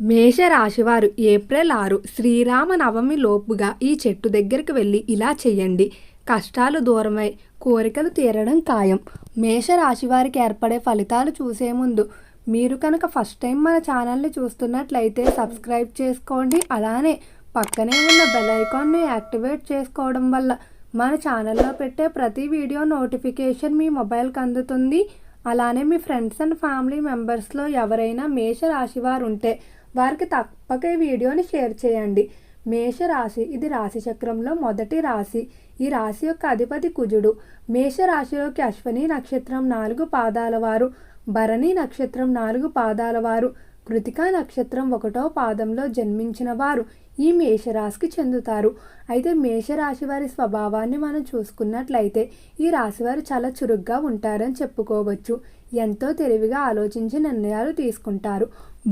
మేషరాశివారు April ఆరు శ్రీరామ నవమి లోపుగా ఈ చెట్టు దగ్గరికి వెళ్ళి ఇలా చేయండి. కష్టాలు దూరమై కోరికలు తీరడం ఖాయం. మేషరాశివారికి ఏర్పడే ఫలితాలు చూసే ముందు మీరు కనుక ఫస్ట్ టైం మన ఛానల్ని చూస్తున్నట్లయితే సబ్స్క్రైబ్ చేసుకోండి. అలానే పక్కనే ఉన్న బెల్ ఐకాన్ని యాక్టివేట్ చేసుకోవడం వల్ల మన ఛానల్లో పెట్టే ప్రతి వీడియో నోటిఫికేషన్ మీ మొబైల్కి అందుతుంది. అలానే మీ ఫ్రెండ్స్ అండ్ ఫ్యామిలీ మెంబర్స్లో ఎవరైనా మేష వారు ఉంటే వారికి తప్పక ఈ వీడియోని షేర్ చేయండి. మేషరాశి ఇది రాశి చక్రంలో మొదటి రాశి. ఈ రాశి యొక్క అధిపతి కుజుడు. మేషరాశిలోకి అశ్వని నక్షత్రం నాలుగు పాదాల వారు. భరణి నక్షత్రం నాలుగు పాదాల వారు. కృతికా నక్షత్రం ఒకటో పాదంలో జన్మించిన వారు ఈ మేషరాశికి చెందుతారు. అయితే మేషరాశి వారి స్వభావాన్ని మనం చూసుకున్నట్లయితే ఈ రాశి వారు చాలా చురుగ్గా ఉంటారని చెప్పుకోవచ్చు. ఎంతో తెలివిగా ఆలోచించి నిర్ణయాలు తీసుకుంటారు.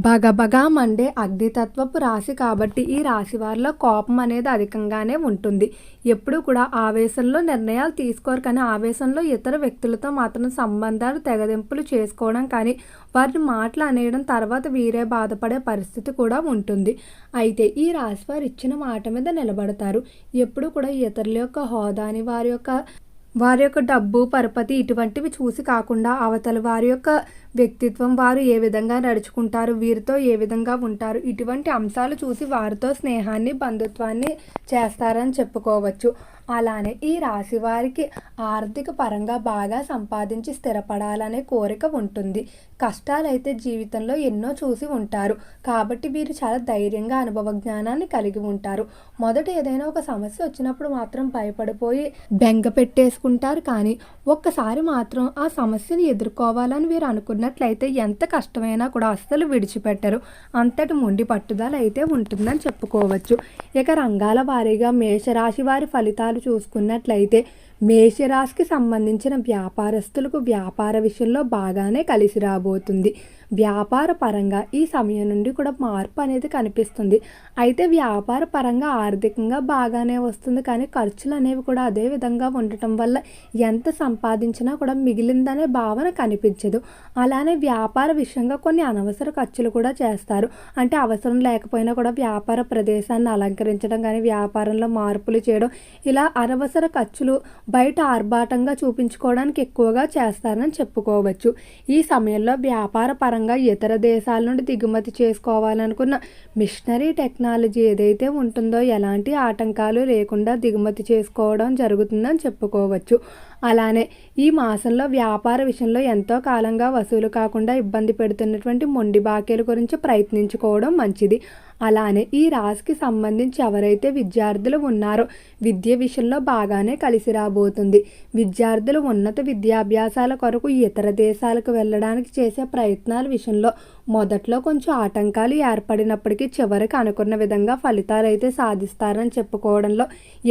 బగబగా మండే అగ్నితత్వపు రాశి కాబట్టి ఈ రాశి వారిలో కోపం అనేది అధికంగానే ఉంటుంది. ఎప్పుడు కూడా ఆవేశంలో నిర్ణయాలు తీసుకోరు కానీ ఆవేశంలో ఇతర వ్యక్తులతో మాత్రం సంబంధాలు తెగదింపులు చేసుకోవడం కానీ వారిని మాటలు అనేయడం తర్వాత వీరే బాధపడే పరిస్థితి కూడా ఉంటుంది. అయితే ఈ రాశి వారు ఇచ్చిన మాట మీద నిలబడతారు. ఎప్పుడు కూడా ఇతరుల యొక్క హోదాని వారి యొక్క వారి యొక్క డబ్బు పరపతి ఇటువంటివి చూసి కాకుండా అవతల వారి యొక్క వ్యక్తిత్వం వారు ఏ విధంగా నడుచుకుంటారు వీరితో ఏ విధంగా ఉంటారు ఇటువంటి అంశాలు చూసి వారితో స్నేహాన్ని బంధుత్వాన్ని చేస్తారని చెప్పుకోవచ్చు. అలానే ఈ రాశి వారికి ఆర్థిక పరంగా బాగా సంపాదించి స్థిరపడాలనే కోరిక ఉంటుంది. కష్టాలైతే జీవితంలో ఎన్నో చూసి ఉంటారు. కాబట్టి వీరు చాలా ధైర్యంగా అనుభవ జ్ఞానాన్ని కలిగి ఉంటారు. మొదట ఏదైనా ఒక సమస్య వచ్చినప్పుడు మాత్రం భయపడిపోయి బెంగ పెట్టేసుకుంటారు. కానీ ఒక్కసారి మాత్రం ఆ సమస్యను ఎదుర్కోవాలని వీరు అనుకున్నట్లయితే ఎంత కష్టమైనా కూడా అస్సలు విడిచిపెట్టరు. అంతటి మొండి పట్టుదల అయితే ఉంటుందని చెప్పుకోవచ్చు. ఇక రంగాల వారీగా మేషరాశి వారి ఫలితాలు ఫలితాలు చూసుకున్నట్లయితే మేషరాశికి సంబంధించిన వ్యాపారస్తులకు వ్యాపార విషయంలో బాగానే కలిసి రాబోతుంది. వ్యాపార పరంగా ఈ సమయం నుండి కూడా మార్పు అనేది కనిపిస్తుంది. అయితే వ్యాపార పరంగా ఆర్థికంగా బాగానే వస్తుంది. కానీ ఖర్చులు అనేవి కూడా అదే విధంగా ఉండటం వల్ల ఎంత సంపాదించినా కూడా మిగిలిందనే భావన కనిపించదు. అలానే వ్యాపార విషయంగా కొన్ని అనవసర ఖర్చులు కూడా చేస్తారు. అంటే అవసరం లేకపోయినా కూడా వ్యాపార ప్రదేశాన్ని అలంకరించడం కానీ వ్యాపారంలో మార్పులు చేయడం ఇలా అనవసర ఖర్చులు బయట ఆర్భాటంగా చూపించుకోవడానికి ఎక్కువగా చేస్తారని చెప్పుకోవచ్చు. ఈ సమయంలో వ్యాపార పరంగా ఇతర దేశాల నుండి దిగుమతి చేసుకోవాలనుకున్న మిషనరీ టెక్నాలజీ ఏదైతే ఉంటుందో ఎలాంటి ఆటంకాలు లేకుండా దిగుమతి చేసుకోవడం జరుగుతుందని చెప్పుకోవచ్చు. అలానే ఈ మాసంలో వ్యాపార విషయంలో ఎంతో కాలంగా వసూలు కాకుండా ఇబ్బంది పెడుతున్నటువంటి మొండి బాకీల గురించి ప్రయత్నించుకోవడం మంచిది. అలానే ఈ రాశికి సంబంధించి ఎవరైతే విద్యార్థులు ఉన్నారో విద్య విషయంలో బాగానే కలిసి రాబోతుంది. విద్యార్థులు ఉన్నత విద్యాభ్యాసాల కొరకు ఇతర దేశాలకు వెళ్ళడానికి చేసే ప్రయత్నాల విషయంలో మొదట్లో కొంచెం ఆటంకాలు ఏర్పడినప్పటికీ చివరికి అనుకున్న విధంగా ఫలితాలు అయితే సాధిస్తారని చెప్పుకోవడంలో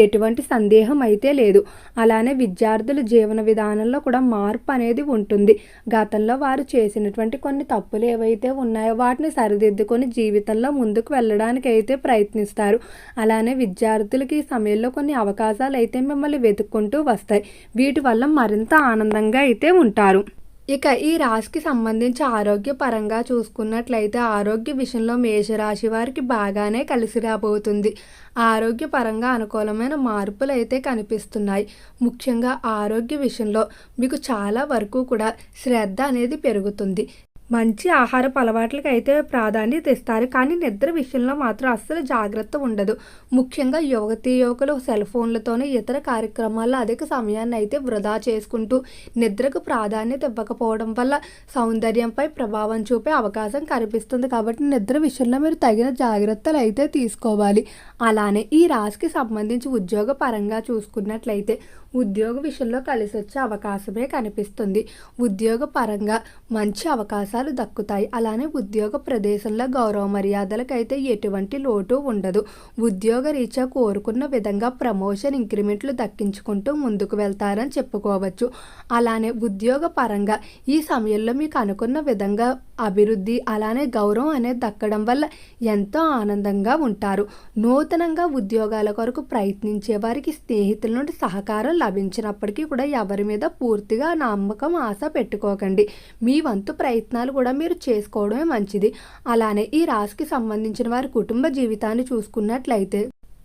ఎటువంటి సందేహం అయితే లేదు. అలానే విద్యార్థులు జీవన విధానంలో కూడా మార్పు అనేది ఉంటుంది. గతంలో వారు చేసినటువంటి కొన్ని తప్పులు ఏవైతే ఉన్నాయో వాటిని సరిదిద్దుకొని జీవితంలో ముందుకు వెళ్ళడానికి అయితే ప్రయత్నిస్తారు. అలానే విద్యార్థులకి ఈ సమయంలో కొన్ని అవకాశాలు అయితే మిమ్మల్ని వెతుక్కుంటూ వస్తాయి. వీటి వల్ల మరింత ఆనందంగా అయితే ఉంటారు. ఇక ఈ రాశికి సంబంధించి ఆరోగ్యపరంగా చూసుకున్నట్లయితే ఆరోగ్య విషయంలో మేషరాశి వారికి బాగానే కలిసి రాబోతుంది. ఆరోగ్యపరంగా అనుకూలమైన మార్పులు అయితే కనిపిస్తున్నాయి. ముఖ్యంగా ఆరోగ్య విషయంలో మీకు చాలా వరకు కూడా శ్రద్ధ అనేది పెరుగుతుంది. మంచి ఆహారపు అలవాట్లకి అయితే ప్రాధాన్యత ఇస్తారు. కానీ నిద్ర విషయంలో మాత్రం అస్సలు జాగ్రత్త ఉండదు. ముఖ్యంగా యువతి యువకులు సెల్ ఫోన్లతోనే ఇతర కార్యక్రమాల్లో అధిక సమయాన్ని అయితే వృధా చేసుకుంటూ నిద్రకు ప్రాధాన్యత ఇవ్వకపోవడం వల్ల సౌందర్యంపై ప్రభావం చూపే అవకాశం కనిపిస్తుంది. కాబట్టి నిద్ర విషయంలో మీరు తగిన జాగ్రత్తలు అయితే తీసుకోవాలి. అలానే ఈ రాశికి సంబంధించి ఉద్యోగ పరంగా చూసుకున్నట్లయితే ఉద్యోగ విషయంలో కలిసి వచ్చే అవకాశమే కనిపిస్తుంది. ఉద్యోగ పరంగా మంచి అవకాశాలు దక్కుతాయి. అలానే ఉద్యోగ ప్రదేశంలో గౌరవ మర్యాదలకైతే ఎటువంటి లోటు ఉండదు. ఉద్యోగ రీత్యా కోరుకున్న విధంగా ప్రమోషన్ ఇంక్రిమెంట్లు దక్కించుకుంటూ ముందుకు వెళ్తారని చెప్పుకోవచ్చు. అలానే ఉద్యోగ పరంగా ఈ సమయంలో మీకు అనుకున్న విధంగా అభివృద్ధి అలానే గౌరవం అనేది దక్కడం వల్ల ఎంతో ఆనందంగా ఉంటారు. నూతనంగా ఉద్యోగాల కొరకు ప్రయత్నించే వారికి స్నేహితుల నుండి సహకారం లభించినప్పటికీ కూడా ఎవరి మీద పూర్తిగా నమ్మకం ఆశ పెట్టుకోకండి. మీ వంతు ప్రయత్నాలు కూడా మీరు చేసుకోవడమే మంచిది. అలానే ఈ రాశికి సంబంధించిన వారి కుటుంబ జీవితాన్ని చూసుకున్నట్లయితే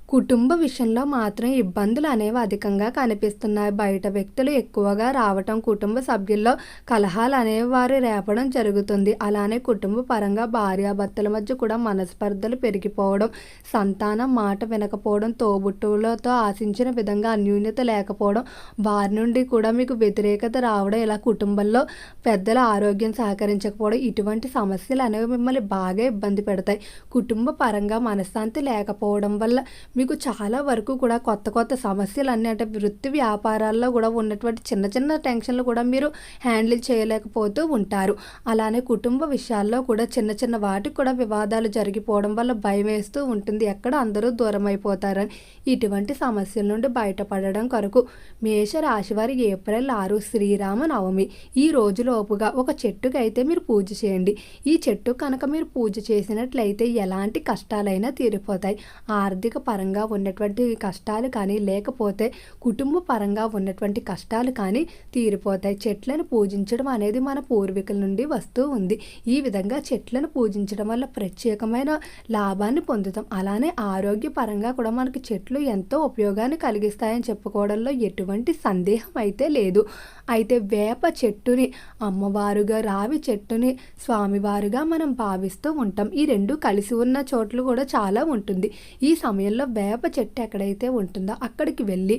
కుటుంబ విషయంలో మాత్రం ఇబ్బందులు అనేవి అధికంగా కనిపిస్తున్నాయి. బయట వ్యక్తులు ఎక్కువగా రావటం కుటుంబ సభ్యుల్లో కలహాలు అనేవి వారు రేపడం జరుగుతుంది. అలానే కుటుంబ పరంగా భార్యాభర్తల మధ్య కూడా మనస్పర్ధలు పెరిగిపోవడం సంతానం మాట వినకపోవడం తోబుట్టువులతో ఆశించిన విధంగా అన్యూన్యత లేకపోవడం వారి నుండి కూడా మీకు వ్యతిరేకత రావడం ఇలా కుటుంబంలో పెద్దల ఆరోగ్యం సహకరించకపోవడం ఇటువంటి సమస్యలు అనేవి మిమ్మల్ని బాగా ఇబ్బంది పెడతాయి. కుటుంబ పరంగా మనశ్శాంతి లేకపోవడం వల్ల మీకు చాలా వరకు కూడా కొత్త కొత్త సమస్యలు అన్నీ అంటే వృత్తి వ్యాపారాల్లో కూడా ఉన్నటువంటి చిన్న చిన్న టెన్షన్లు కూడా మీరు హ్యాండిల్ చేయలేకపోతూ ఉంటారు. అలానే కుటుంబ విషయాల్లో కూడా చిన్న చిన్న వాటికి కూడా వివాదాలు జరిగిపోవడం వల్ల భయం వేస్తూ ఉంటుంది. ఎక్కడ అందరూ దూరం అయిపోతారని ఇటువంటి సమస్యల నుండి బయటపడడం కొరకు మేష రాశివారి ఏప్రిల్ ఆరు శ్రీరామ నవమి ఈ రోజులోపుగా ఒక చెట్టుకి అయితే మీరు పూజ చేయండి. ఈ చెట్టు కనుక మీరు పూజ చేసినట్లయితే ఎలాంటి కష్టాలైనా తీరిపోతాయి. ఆర్థిక పరంగా ఉన్నటువంటి కష్టాలు కానీ లేకపోతే కుటుంబ పరంగా ఉన్నటువంటి కష్టాలు కానీ తీరిపోతాయి. చెట్లను పూజించడం అనేది మన పూర్వీకుల నుండి వస్తూ ఉంది. ఈ విధంగా చెట్లను పూజించడం వల్ల ప్రత్యేకమైన లాభాన్ని పొందుతాం. అలానే ఆరోగ్యపరంగా కూడా మనకి చెట్లు ఎంతో ఉపయోగాన్ని కలిగిస్తాయని చెప్పుకోవడంలో ఎటువంటి సందేహం అయితే లేదు. అయితే వేప చెట్టుని అమ్మవారుగా రావి చెట్టుని స్వామివారుగా మనం భావిస్తూ ఉంటాం. ఈ రెండు కలిసి ఉన్న చోట్లు కూడా చాలా ఉంటుంది. ఈ సమయంలో వేప చెట్టు ఎక్కడైతే ఉంటుందో అక్కడికి వెళ్ళి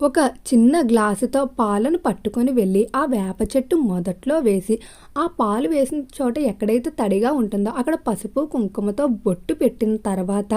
ఒక చిన్న గ్లాసుతో పాలను పట్టుకొని వెళ్ళి ఆ వేప చెట్టు మొదట్లో వేసి ఆ పాలు వేసిన చోట ఎక్కడైతే తడిగా ఉంటుందో అక్కడ పసుపు కుంకుమతో బొట్టు పెట్టిన తర్వాత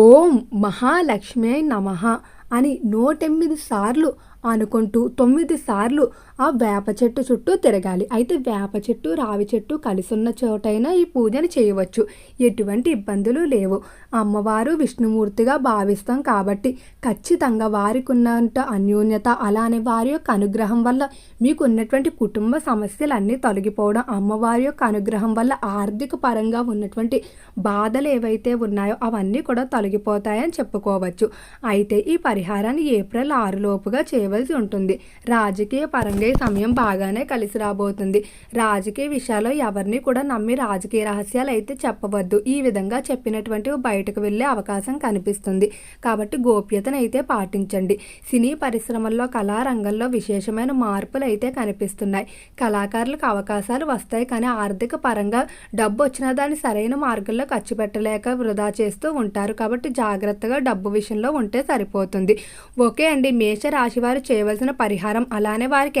ఓం మహాలక్ష్మి నమః అని నూటెనిమిది సార్లు అనుకుంటూ తొమ్మిది సార్లు ఆ వేప చెట్టు చుట్టూ తిరగాలి. అయితే వేప చెట్టు రావి చెట్టు కలిసి ఉన్న చోటైనా ఈ పూజను చేయవచ్చు. ఎటువంటి ఇబ్బందులు లేవు. అమ్మవారు విష్ణుమూర్తిగా భావిస్తాం కాబట్టి ఖచ్చితంగా వారికి ఉన్నంత అన్యోన్యత అలానే వారి యొక్క అనుగ్రహం వల్ల మీకు ఉన్నటువంటి కుటుంబ సమస్యలన్నీ తొలగిపోవడం అమ్మవారి యొక్క అనుగ్రహం వల్ల ఆర్థిక పరంగా ఉన్నటువంటి బాధలు ఏవైతే ఉన్నాయో అవన్నీ కూడా తొలగిపోతాయని చెప్పుకోవచ్చు. అయితే ఈ పరిహారాన్ని ఏప్రిల్ ఆరులోపుగా చేయవలసి ఉంటుంది. రాజకీయ పరంగా ఈ సమయం బాగానే కలిసి రాబోతుంది. రాజకీయ విషయాల్లో ఎవరిని కూడా నమ్మి రాజకీయ రహస్యాలు అయితే చెప్పవద్దు. ఈ విధంగా చెప్పినటువంటి బయటకు వెళ్ళే అవకాశం కనిపిస్తుంది. కాబట్టి గోప్యతను అయితే పాటించండి. సినీ పరిశ్రమల్లో కళారంగంలో విశేషమైన మార్పులు అయితే కనిపిస్తున్నాయి. కళాకారులకు అవకాశాలు వస్తాయి కానీ ఆర్థిక పరంగా డబ్బు వచ్చినా దాన్ని సరైన మార్గంలో ఖర్చు పెట్టలేక వృధా చేస్తూ ఉంటారు. కాబట్టి జాగ్రత్తగా డబ్బు విషయంలో ఉంటే సరిపోతుంది. ఓకే అండి. మేష రాశి వారు చేయవలసిన పరిహారం అలానే వారికి